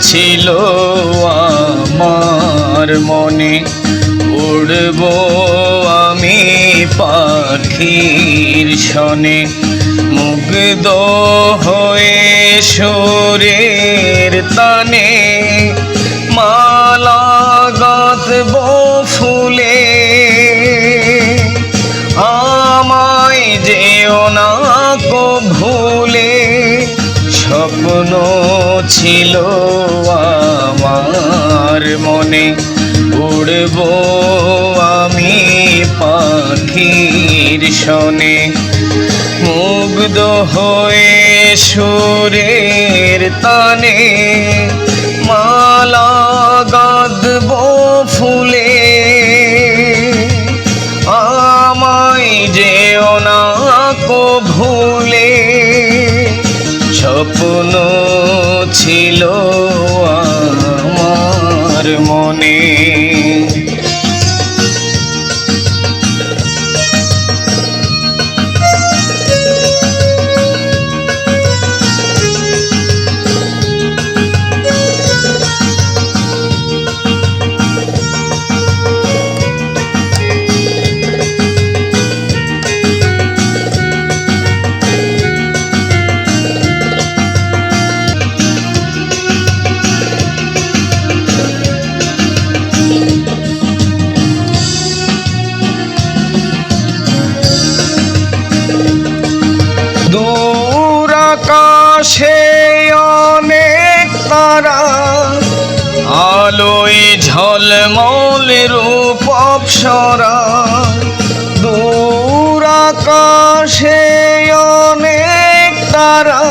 ছিল আমার মনে। উড়ব আমি পাখির শনে। মুগ্ধ হয়ে সুরের তানে। মালা গাঁথব ফুলে। আমায় যেও না কো ভুলে। স্বপ্ন ছিল উড়ব আমি পাখির শনে। মুগ্ধ হয়ে সুরের তানে মালা গাঁদব ফুলে। আমায় যেও না ভুলে। স্বপ্ন ছিল আকাশে অনেক তারা, আলোয় ঝলমল রূপ অপসরা। দূর আকাশে অনেক তারা,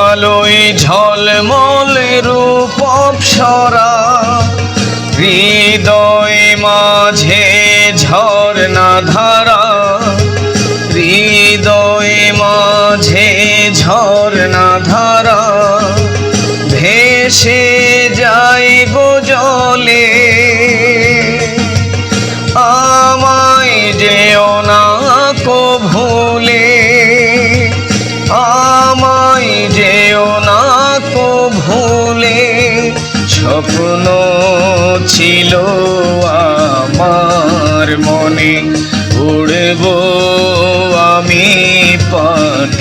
আলোয় ঝলমল রূপ অপসরা। হৃদয় মাঝে ঝর্ণা ধারা ঝর্ণা ধারা, ভেসে যাই গো জলে। আমায় যেও না কো ভুলে, আমায় যেও না কো ভুলে। স্বপ্ন ছিল আমার মনে, উড়ব আমি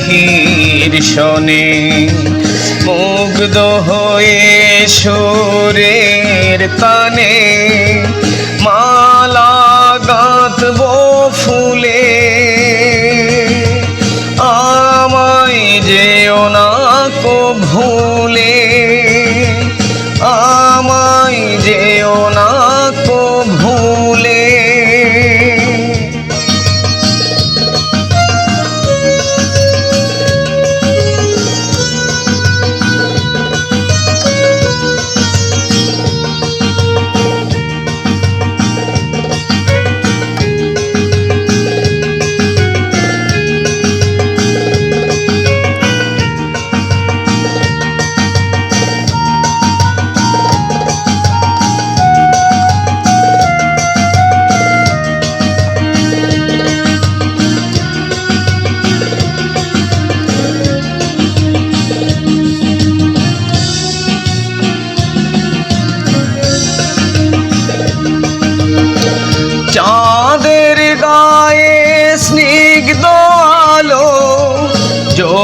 পাখির শোনে মুগ্ধ হয়ে সুরের তানে।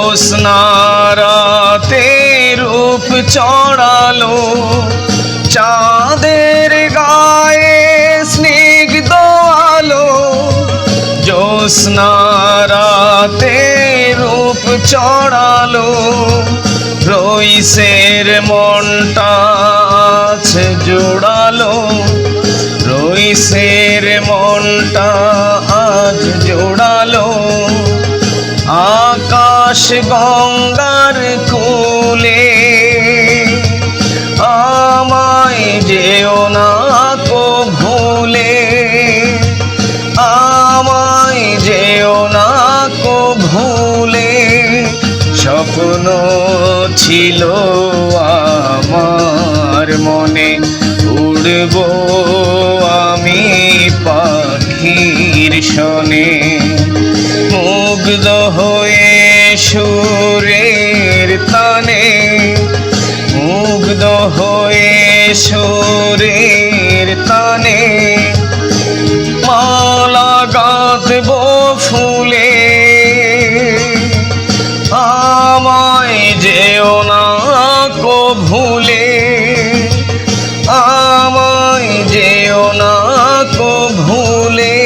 জ্যোৎস্নারাতে রূপ চড়ালো। চাঁদের গায়ে স্নিগ্ধ আলো। জ্যোৎস্নারাতে রূপ চড়ালো। রইসের মনটা আছে জোড়ালো। রইসের মনটা আজ জোড়ালো। আকাশ গঙ্গার কুলে। আমায় যেও না কো ভুলে। আমায় যেও না কো ভুলে। স্বপ্ন ছিল আমার মনে, উড়ব সুরের তানে মালা গাঁথব ফুলে। আমায় যেও না কো ভুলে। আমায় যেও না কো ভুলে।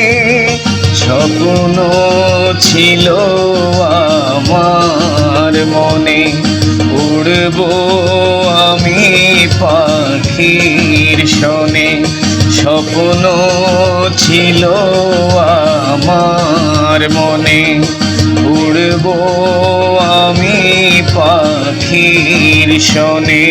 স্বপ্ন ছিল আমার মনে, উড়ব স্বপ্ন ছিল আমার মনে। উড়ব আমি পাখির শনে।